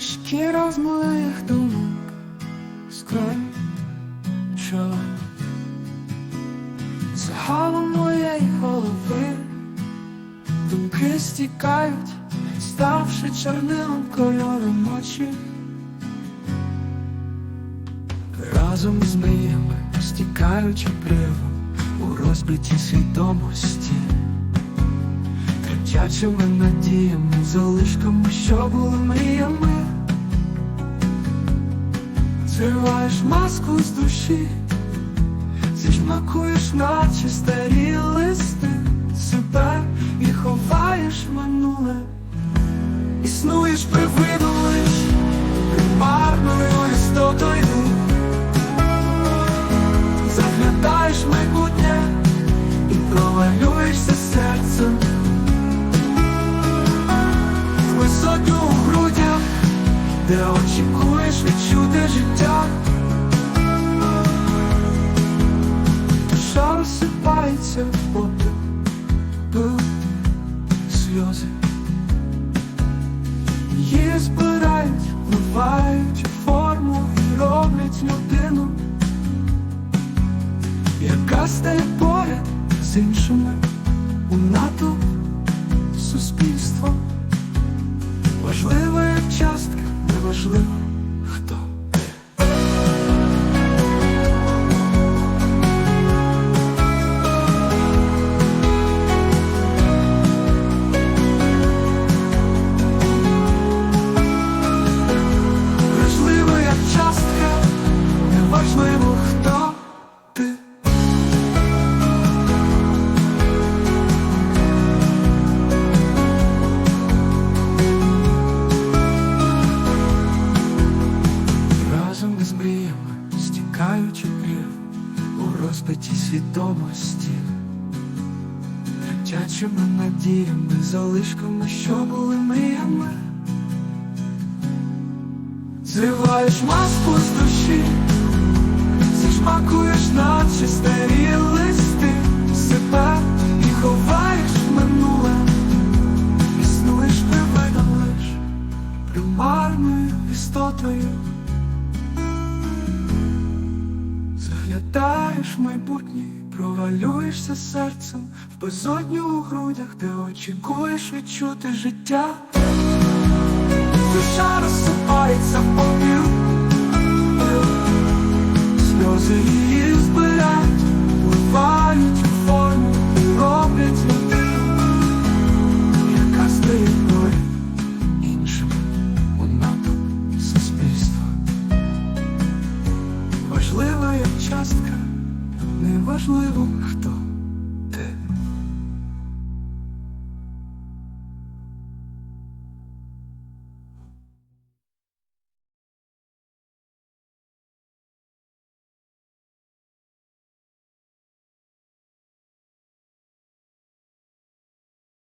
Шкіра з моїх думок з краю Загалом моєї голови Думки стікають, ставши чорнилом кольором очі. Разом з мріями стікаючи привом у розбиті свідомості. Тремтячими надіями, залишками, що були мріями Зриваєш маску з душі, зіжмакуєш наче старі де очікуєш відчути життя. Душа розсипається в попіл, сльози. Її збирають, вливають форму і роблять людину, яка стає поряд з іншими Разом із мріями стікаючи грів у розбиті свідомості, Тремтячими надіями, залишками, що були мріями. Маску з душі, зішмакуєш наче старі листи себе і ховаєш в минуле, існуєш привидом лиш примарною істотою. Заглядаєш в майбутнє, провалюєшся серцем в безодню у грудях, де очікуєш відчути життя. Душа розсипається в попіл неважливо хто.